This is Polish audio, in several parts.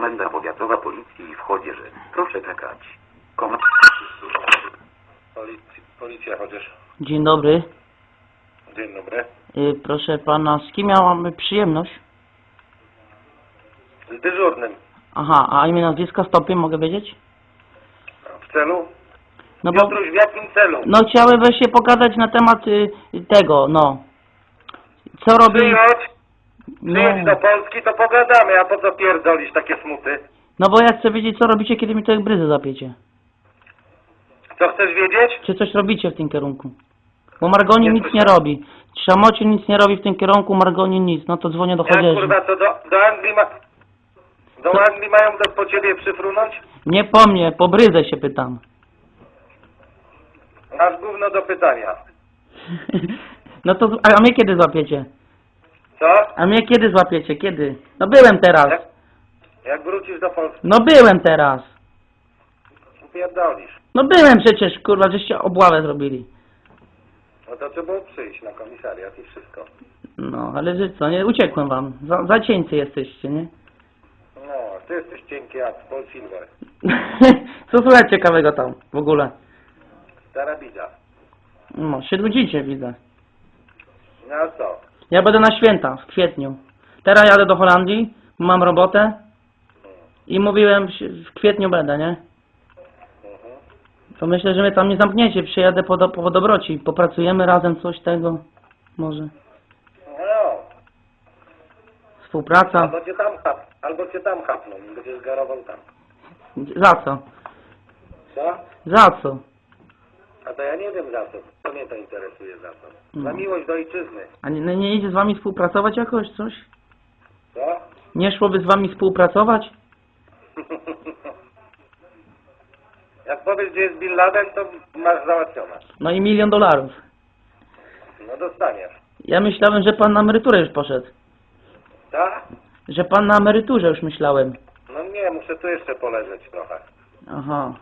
Komenda Powiatowa Policji w Chodzieży. Proszę czekać. Komenda... Policja, policja chociaż. Dzień dobry. Dzień dobry. Y, proszę pana, z kim miałam przyjemność? Z dyżurnym. Aha, a imię, nazwiska, stopień mogę wiedzieć? W celu? No bo, Piotruś, w jakim celu? no chciałem właśnie pogadać na temat y, tego, no. Co robi... przyjedź do Polski, to pogadamy, a po co pierdolisz takie smuty? no bo ja chcę wiedzieć, co robicie, kiedy mi te bryzy zapiecie. Co chcesz wiedzieć? Czy coś robicie w tym kierunku? Bo Margoni Nie nic nie słyszałem. robi. Szamocie nic nie robi w tym kierunku, Margoni nic. No to dzwonię do Jak chodzieży. kurwa, to do, do Anglii ma... Do? Anglii mają do, po ciebie przyfrunąć? Nie po mnie, po bryzę się pytam. Masz gówno do pytania. No to, a mnie kiedy złapiecie? Co? A mnie kiedy złapiecie? Kiedy? No byłem teraz. Jak, jak wrócisz do Polski, No byłem teraz. pierdolisz. No byłem przecież, kurwa, żeście obławę zrobili. No to trzeba było przyjść na komisariat i wszystko. No, ale że co, nie? Uciekłem wam. Za, za cieńcy jesteście, nie? No, ty jesteś cienki jak Paul Silver. co słychać ciekawego tam w ogóle? Stara bida. No, się nudzicie, widzę. No a co? Ja będę na święta, w kwietniu. Teraz jadę do Holandii, mam robotę i mówiłem, w kwietniu będę, nie? To myślę, że mnie tam nie zamkniecie, przyjadę po, do, po dobroci, popracujemy razem coś tego, może. No, Współpraca. albo cię tam chap, albo cię tam chapną będziesz garował tam. Za co? Co? Za co? A to ja nie wiem za co. To mnie to interesuje za co. Za No. miłość do ojczyzny. A nie, no nie idzie z wami współpracować jakoś, coś? Co? Nie szłoby z wami współpracować? Jak powiesz, gdzie jest Bin Laden, to masz załatwione. No i milion dolarów. No dostaniesz. Ja myślałem, że pan na emeryturę już poszedł. Tak? Że pan na emeryturze już myślałem. No nie, muszę tu jeszcze poleżeć trochę. Aha.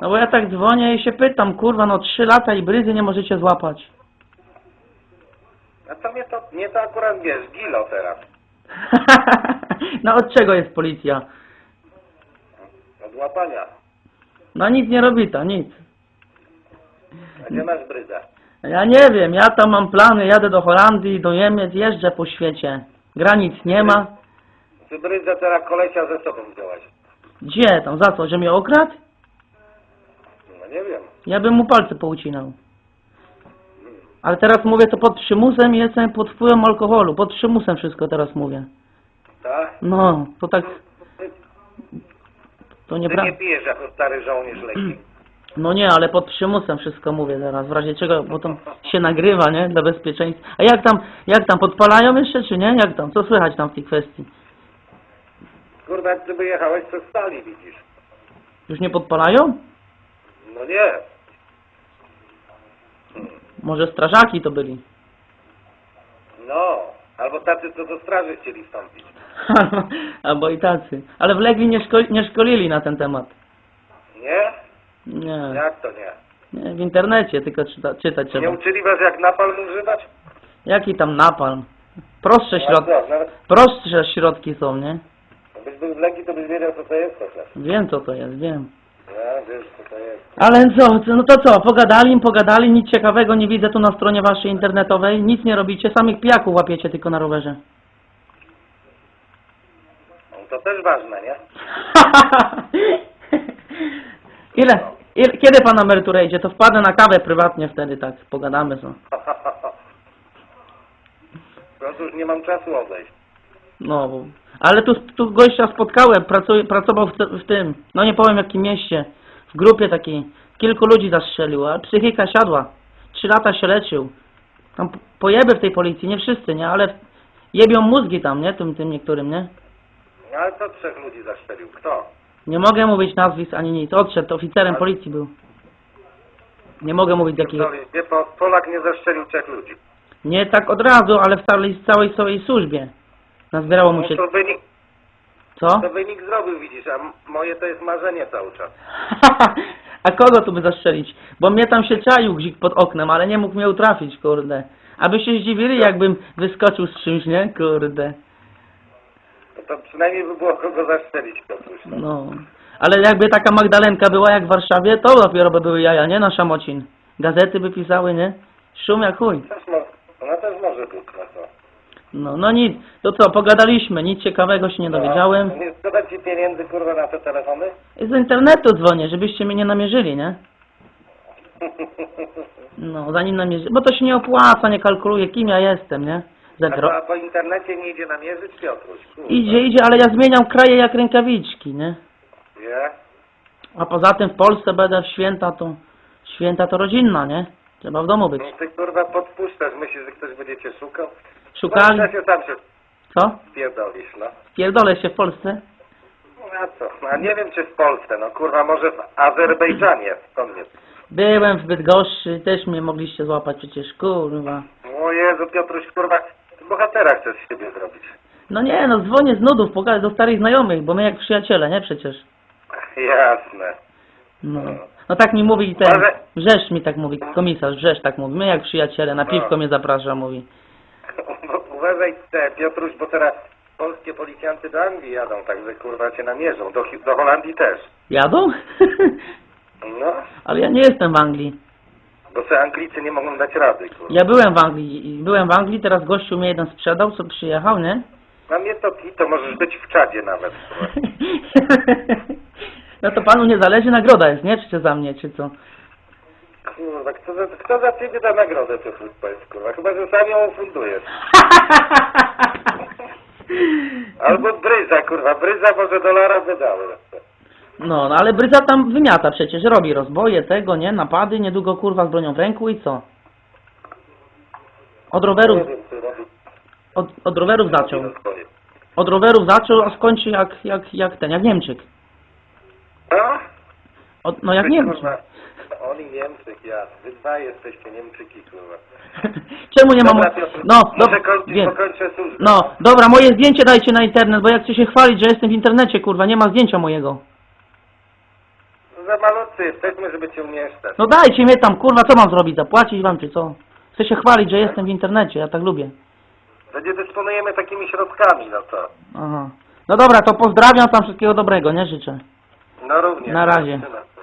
No bo ja tak dzwonię i się pytam, kurwa, no trzy lata i bryzy nie możecie złapać. A to mnie to, mnie to akurat wiesz, gilo teraz. no od czego jest policja? Od łapania. No nic nie robi to, nic. A gdzie masz bryzę? Ja nie wiem, ja tam mam plany, jadę do Holandii, do Niemiec, jeżdżę po świecie. Granic nie ma. Ty bryzę teraz kolesia ze sobą wziąłeś. Gdzie tam, za co, że mnie okradł? Nie. Ja bym mu palce poucinał. Ale teraz mówię to pod przymusem i jestem pod wpływem alkoholu. Pod przymusem wszystko teraz mówię. Tak? No, to tak, to ty nieprawda. nie pijesz jako stary żołnierz leki. No nie, ale pod przymusem wszystko mówię teraz, w razie czego, bo to się nagrywa, nie, dla bezpieczeństwa. A jak tam, jak tam, podpalają jeszcze, czy nie? Jak tam, co słychać tam w tej kwestii? Kurwa, jak ty wyjechałeś, to stali widzisz. Już nie podpalają? No nie. Może strażaki to byli. No. Albo tacy, co do straży chcieli wstąpić. Albo i tacy. Ale w Legii nie, szko nie szkolili na ten temat. Nie? Nie, Jak to nie? nie w internecie tylko czyta czytać Nie trzeba. uczyli was jak napalm używać? Jaki tam napalm? Prostsze, No, środ co, nawet prostsze środki są, nie? byś był w Legii, to byś wiedział, co to jest chociaż. Wiem co to jest, wiem. Ale co, co- no to co, pogadali, pogadali, nic ciekawego nie widzę tu na stronie waszej internetowej, nic nie robicie, samych pijaków łapiecie tylko na rowerze. No, to też ważne, nie? ile, ile, kiedy pan na emeryturę idzie, to wpadę na kawę prywatnie wtedy, tak, pogadamy co. No cóż, nie mam czasu odejść. No, bo, ale tu, tu gościa spotkałem, pracuje, pracował w, te- w tym, no nie powiem jakim mieście, w grupie takiej, kilku ludzi zastrzelił, a psychika siadła, trzy lata się leczył. Tam pojeby w tej policji, nie wszyscy, nie, ale jebią mózgi tam, nie, tym, tym niektórym, nie. No ale co trzech ludzi zaszczelił? Kto? Nie mogę mówić nazwisk ani nic, odszedł, oficerem Ale- policji był. Nie mogę mówić jakiego, Sorry, wie, po, Polak nie zaszczelił trzech ludzi. nie tak od razu, ale w całej, całej swojej służbie. Nazbierało mu No się, to wynik, co? to wynik zrobił, widzisz, a m- moje to jest marzenie cały czas. A kogo tu by zastrzelić? Bo mnie tam się czaił gzik pod oknem, ale nie mógł mnie utrafić, kurde. Aby się zdziwili, jakbym wyskoczył z czymś, nie? Kurde. to przynajmniej by było kogo zaszczelić, Piotruś. No. No. Ale jakby taka Magdalenka była jak w Warszawie, to dopiero by były jaja, nie? Na Szamocin. Gazety by pisały, nie? Szum jak chuj. Też mo- ona też może być, no. No, no nic. To co, pogadaliśmy, nic ciekawego się nie dowiedziałem. No, nie szkoda ci pieniędzy, kurwa, na te telefony? Z internetu dzwonię, żebyście mnie nie namierzyli, nie? No, zanim namierzy... Bo to się nie opłaca, nie kalkuluje, kim ja jestem, nie? Za A gro... po, a po internecie nie idzie namierzyć, Piotruś? Kurwa. Idzie, idzie, ale ja zmieniam kraje jak rękawiczki, nie? Nie? A poza tym w Polsce będę w święta to... Święta to rodzinna, nie? Trzeba w domu być. No ty, kurwa, podpuszczasz. Myślisz, że ktoś będzie cię szukał? Szukali... No, się sam się Co? spierdolisz, no. Pierdolę się w Polsce? No a co? No, a nie wiem, czy w Polsce, no kurwa, może w Azerbejdżanie. Skąd nie? Byłem w Bydgoszczy, też mnie mogliście złapać przecież, kurwa. O Jezu, Piotruś, kurwa, bohatera chcesz z siebie zrobić. No nie, no dzwonię z nudów, pogadać do starych znajomych, bo my jak przyjaciele, nie przecież. Jasne. No, no tak mi mówi ten, Ale- Rzesz mi tak mówi, komisarz Rzesz tak mówi, my jak przyjaciele, na No. piwko mnie zaprasza, mówi. Uważaj te, Piotruś, bo teraz polskie policjanty do Anglii jadą, także kurwa cię namierzą. Do, Hi- do Holandii też. Jadą? No, Ale ja nie jestem w Anglii. bo se Anglicy nie mogą dać rady, kurwa. Ja byłem w Anglii, i byłem w Anglii, teraz gościu mnie jeden sprzedał, co przyjechał, nie? Na mnie to pi, to możesz być w czadzie nawet. Kurwa. No to panu nie zależy, nagroda jest, nie? Czy za mnie, czy co? Kurwa, kto za, kto za ciebie da nagrodę, Piotruś, powiedz, kurwa? Chyba, że sam ją fundujesz. Albo Bryza, kurwa. Bryza może dolara wydały. No, no ale Bryza tam wymiata przecież, robi rozboje tego, nie? Napady, niedługo kurwa z bronią w ręku i co? Od rowerów, Nie wiem, co robi. od, od rowerów zaczął. Od rowerów zaczął, a skończy jak, jak, jak ten, jak Niemczyk. A? Od, no jak Ty, Niemczyk. kurwa, Oni Niemczyk, ja. Wy dwa jesteście Niemczyki, kurwa. Czemu nie mam... Dobra, Piotr, No, muszę do... kończyć, wiem. bo kończę służbę. No, dobra, moje zdjęcie dajcie na internet, bo jak chcę się chwalić, że jestem w internecie, kurwa, nie ma zdjęcia mojego. Za malutcy jesteśmy, żeby cię umieszczać. No dajcie mnie tam, kurwa, co mam zrobić? Zapłacić wam, czy co? Chcę się chwalić, że jestem w internecie, ja tak lubię. Będzie dysponujemy takimi środkami, no to. Aha. No dobra, to pozdrawiam, tam wszystkiego dobrego, nie życzę. No również. Na razie. Zobaczymy.